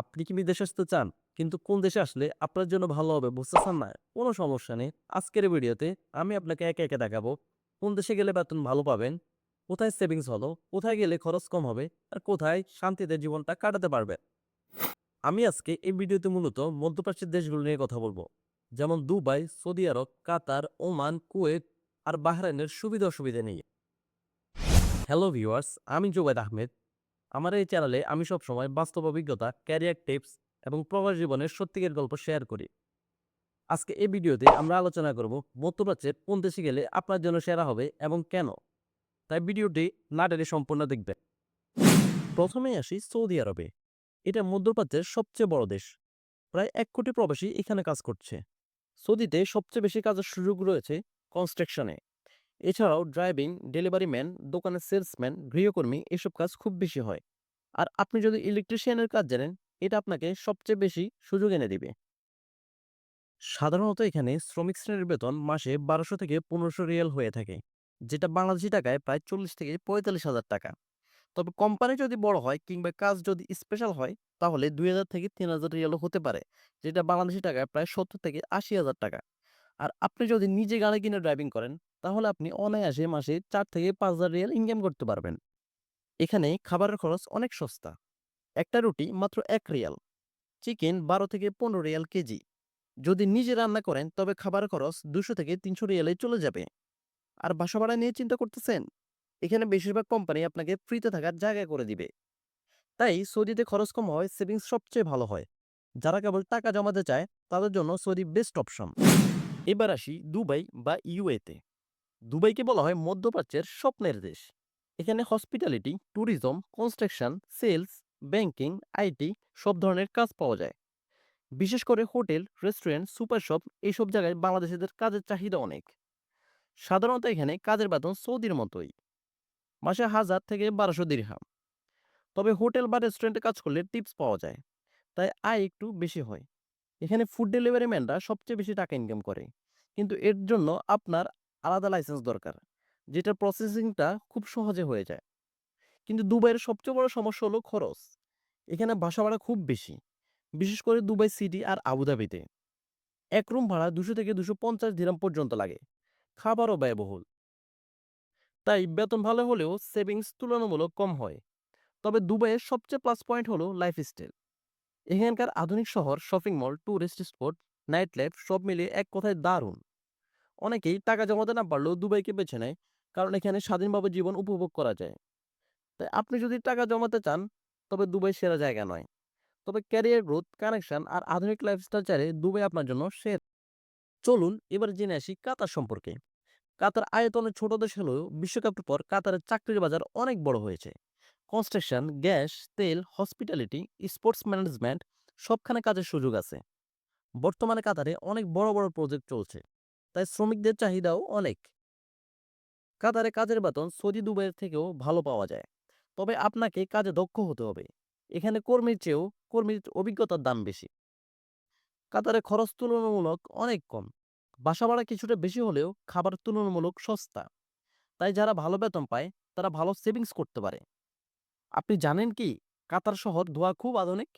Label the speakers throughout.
Speaker 1: আপনি কি বিদেশে আসতে চান? কিন্তু কোন দেশে আসলে আপনার জন্য ভালো হবে বুঝতেছেন না? কোনো সমস্যা নেই। আজকের ভিডিওতে আমি আপনাকে একে একে দেখাবো। কোন দেশে গেলে বেতন ভালো পাবেন? কোথায় সেভিংস হলো? কোথায় গেলে খরচ কম হবে? আর কোথায় শান্তিতে জীবনটা কাটাতে পারবেন আমি আজকে এই ভিডিওতে মূলত মধ্যপ্রাচ্যের দেশগুলো নিয়ে কথা বলব। যেমন Dubai, Saudi Arab, Qatar, Oman, Kuwait আর বাহরাইনের সুবিধা অসুবিধা নিয়ে। হ্যালো ভিউয়ার্স আমি জুবাইদ আহমেদ। আমার এই চ্যানেলে আমি সবসময় বাস্তব অভিজ্ঞতা ক্যারিয়ার টিপস এবং প্রবাস জীবনের সত্যিকার গল্প শেয়ার করি। আজকে এই ভিডিওতে আমরা আলোচনা করব মধ্যপ্রাচ্যের কোন দেশে গেলে আপনার জন্য সেরা হবে এবং কেন? তাই ভিডিওটি না টেনে সম্পূর্ণ দেখবেন। প্রথমেই আসি সৌদি আরবে। এটা মধ্যপ্রাচ্যের সবচেয়ে বড় দেশ। প্রায় এক কোটি প্রবাসী এখানে কাজ করছে। সৌদিতে সবচেয়ে বেশি কাজের সুযোগ রয়েছে কনস্ট্রাকশনে এছাড়াও ড্রাইভিং, ডেলিভারি ম্যান, দোকানের সেলসম্যান, গৃহকর্মী এসব কাজ খুব বেশি হয়। আর আপনি যদি ইলেকট্রিশিয়ানের কাজ জানেন, এটা আপনাকে সবচেয়ে বেশি সুযোগ এনে দিবে। সাধারণত এখানে শ্রমিক শ্রেণির বেতন মাসে বারোশো থেকে পনেরোশো রিয়াল হয়ে থাকে, যেটা বাংলাদেশি টাকায় প্রায় চল্লিশ থেকে পঁয়তাল্লিশ হাজার টাকা। তবে কোম্পানি যদি বড় হয় কিংবা কাজ যদি স্পেশাল হয়, তাহলে দুই হাজার থেকে তিন হাজার রিয়ালও হতে পারে, যেটা বাংলাদেশি টাকায় প্রায় সত্তর থেকে আশি হাজার টাকা। আর আপনি যদি নিজে গাড়ি কিনে ড্রাইভিং করেন, তাহলে আপনি অনায়াসে মাসে চার থেকে পাঁচ হাজার রিয়াল ইনকাম করতে পারবেন। এখানে খাবারের খরচ অনেক সস্তা। একটা রুটি মাত্র এক রিয়াল। চিকেন বারো থেকে পনেরো রিয়াল কেজি। যদি নিজে রান্না করেন, তবে খাবারের খরচ দুশো থেকে তিনশো রিয়ালে চলে যাবে। আর বাসা ভাড়া নিয়ে চিন্তা করতেছেন? এখানে বেশিরভাগ কোম্পানি আপনাকে ফ্রিতে থাকার জায়গা করে দিবে। তাই সৌদিতে খরচ কম হয় সেভিংস সবচেয়ে ভালো হয়। যারা কেবল টাকা জমাতে চায়, তাদের জন্য সৌদি বেস্ট অপশন এবার আসি দুবাই বা ইউএতে। দুবাইকে বলা হয় মধ্যপ্রাচ্যের স্বপ্নের দেশ। এখানে hospitality tourism construction sales banking IT সব ধরনের কাজ পাওয়া যায়। বিশেষ করে হোটেল রেস্টুরেন্ট সুপার শপ এইসব জায়গায় বাংলাদেশিদের কাজের চাহিদা অনেক। সাধারণত এখানে কাজের বেতন সৌদির মতোই। মাসে হাজার থেকে বারোশো দিরহাম তবে হোটেল বা রেস্টুরেন্টে কাজ করলে টিপস পাওয়া যায়। তাই আয় একটু বেশি হয়। এখানে ফুড ডেলিভারি ম্যানরা সবচেয়ে বেশি টাকা ইনকাম করে। কিন্তু এর জন্য আপনার আলাদা লাইসেন্স দরকার যেটা প্রসেসিংটা খুব সহজে হয়ে যায়। কিন্তু দুবাইয়ের সবচেয়ে বড় সমস্যা হলো খরচ। এখানে বাসা ভাড়া খুব বেশি, বিশেষ করে দুবাই সিটি আর আবুধাবিতে এক রুম ভাড়া দুশো থেকে দুশো পঞ্চাশ দিরাম পর্যন্ত লাগে। খাবারও ব্যয়বহুল। তাই বেতন ভালো হলেও সেভিংস তুলনামূলক কম হয়। তবে দুবাইয়ের সবচেয়ে প্লাস পয়েন্ট হলো লাইফস্টাইল এখানকার আধুনিক শহর shopping mall tourist spot night life সব মিলিয়ে এক কথায় দারুণ। অনেকেই টাকা জমাতে না পারলেও দুবাইকে বেছে নেয়, কারণ এখানে স্বাধীনভাবে জীবন উপভোগ করা যায়। তাই আপনি যদি টাকা জমাতে চান, তবে দুবাই সেরা জায়গা নয়। তবে ক্যারিয়ার গ্রোথ কানেকশন আর আধুনিক লাইফস্টাইল চাইলে দুবাই আপনার জন্য সেরা। চলুন এবার জেনে আসি কাতার সম্পর্কে। কাতার আয়তনে ছোট দেশ হলেও বিশ্বকাপের পর কাতারের চাকরির বাজার অনেক বড় হয়েছে। কনস্ট্রাকশন, গ্যাস, তেল, হসপিটালিটি, স্পোর্টস ম্যানেজমেন্ট সবখানে কাজের সুযোগ আছে। বর্তমানে কাতারে অনেক বড় বড় প্রজেক্ট চলছে, তাই শ্রমিকদের চাহিদাও অনেক। কাতারে কাজের বেতন সৌদি দুবাইয়ের থেকেও ভালো পাওয়া যায়, তবে আপনাকে কাজে দক্ষ হতে হবে। এখানে কর্মীর চেয়েও কর্মীর অভিজ্ঞতার দাম বেশি। কাতারে খরচ তুলনামূলক অনেক কম, বাসা ভাড়া কিছুটা বেশি হলেও খাবার তুলনামূলক সস্তা। তাই যারা ভালো বেতন পায়, তারা ভালো সেভিংস করতে পারে। আপনি জানেন কি? কাতার শহর ধোয়া খুব আধুনিক।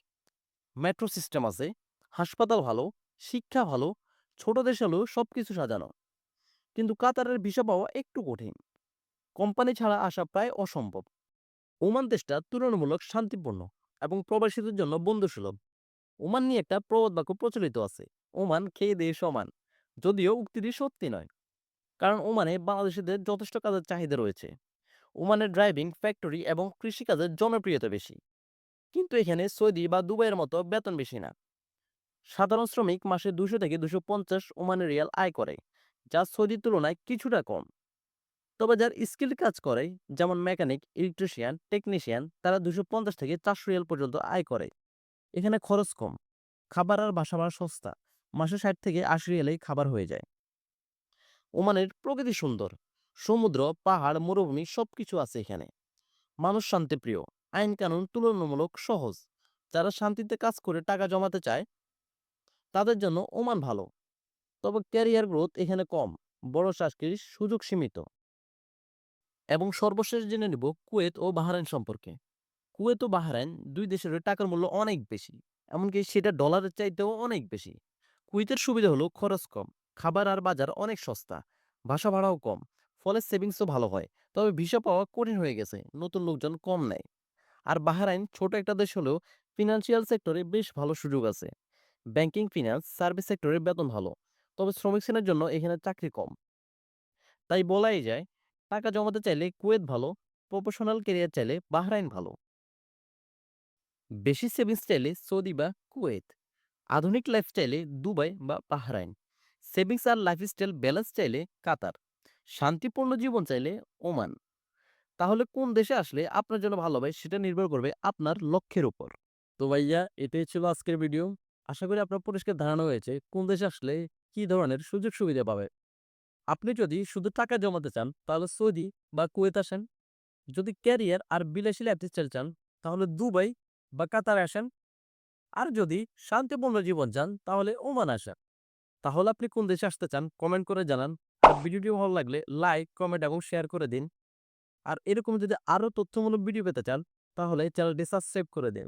Speaker 1: মেট্রো সিস্টেম আছে, হাসপাতাল ভালো, শিক্ষা ভালো, ছোট দেশ হলেও সব কিছু সাজানো। কিন্তু কাতারের ভিসা পাওয়া একটু কঠিন। কোম্পানি ছাড়া আসা প্রায় অসম্ভব। ওমান দেশটা তুলনামূলক শান্তিপূর্ণ এবং প্রবাসীদের জন্য বন্ধুসুলভ। ওমান নিয়ে একটা প্রবাদ বাক্য প্রচলিত আছে, ওমান খেয়ে দিয়ে সমান। যদিও উক্তিটি সত্যি নয়। কারণ ওমানে বাংলাদেশিদের যথেষ্ট কাজের চাহিদা রয়েছে। ওমানের ড্রাইভিং ফ্যাক্টরি এবং কৃষিকাজের জনপ্রিয়তা বেশি। কিন্তু এখানে সৌদি বা দুবাইয়ের মতো বেতন বেশি না। সাধারণ শ্রমিক মাসে দুশো থেকে দুশো পঞ্চাশ ওমানের রিয়াল আয় করে, যা সৌদির তুলনায় কিছুটা কম। তবে যার স্কিল কাজ করে, যেমন মেকানিক, ইলেকট্রিশিয়ান, টেকনিশিয়ান, তারা দুশো পঞ্চাশ থেকে চারশো রিয়াল পর্যন্ত আয় করে। এখানে খরচ কম, খাবার আর বাসা সস্তা, মাসে ষাট থেকে আশি রিয়ালেই খাবার হয়ে যায়। ওমানের প্রকৃতি সুন্দর। সমুদ্র, পাহাড়, মরুভূমি সবকিছু আছে এখানে। মানুষ শান্তিপ্রিয় আইন কানুন তুলনামূলক সহজ। যারা শান্তিতে কাজ করে টাকা জমাতে চায়, তাদের জন্য ওমান ভালো। তবে ক্যারিয়ার গ্রোথ এখানে কম, বড় চাকরির সুযোগ সীমিত। এবং সর্বশেষ জেনে নিব কুয়েত ও বাহারাইন সম্পর্কে। কুয়েত ও বাহরাইন দুই দেশের টাকার মূল্য অনেক বেশি, এমনকি সেটা ডলারের চাইতেও অনেক বেশি। কুয়েতের সুবিধা হলো খরচ কম, খাবার আর বাজার অনেক সস্তা, ভাষা ভাড়াও কম ফলে সেভিংসও ভালো হয়। তবে ভিসা পাওয়া কঠিন হয়ে গেছে, নতুন লোকজন কম নেয়। আর বাহরাইন ছোট একটা দেশ হলেও ফিনান্সিয়াল সেক্টরে বেশ ভালো সুযোগ আছে। ব্যাংকিং ফিনান্স সার্ভিস সেক্টরে বেতন ভালো, তবে শ্রমিক শ্রেণির জন্য এখানে চাকরি কম। তাই বলাই যায়, টাকা জমাতে চাইলে কুয়েত ভালো প্রফেশনাল কেরিয়ার চাইলে বাহরাইন ভালো। বেশি সেভিংস চাইলে সৌদি বা কুয়েত, আধুনিক লাইফস্টাইলে দুবাই বা বাহরাইন। সেভিংস আর লাইফস্টাইল ব্যালেন্স চাইলে কাতার। শান্তিপূর্ণ জীবন চাইলে ওমান। তাহলে কোন দেশে আসলে আপনার জন্য ভালো হবে সেটা নির্ভর করবে আপনার লক্ষ্যের উপর। তো ভাইয়া, এটাই ছিল আজকের ভিডিও। আশা করি আপনার পরিষ্কার ধারণা হয়েছে কোন দেশে আসলে কি ধরনের সুযোগ সুবিধা পাবে। আপনি যদি শুধু টাকা জমাতে চান, তাহলে সৌদি বা কুয়েত আসেন। যদি ক্যারিয়ার আর বিলাসী লাইফস্টাইল চান, তাহলে দুবাই বা কাতার আসেন। আর যদি শান্তিপূর্ণ জীবন চান, তাহলে ওমান আসেন। তাহলে আপনি কোন দেশে আসতে চান কমেন্ট করে জানান। আর ভিডিওটি ভালো লাগলে লাইক, কমেন্ট এবং শেয়ার করে দিন। আর এরকম যদি আরও তথ্যমূলক ভিডিও পেতে চান, তাহলে চ্যানেলটি সাবস্ক্রাইব করে দিন।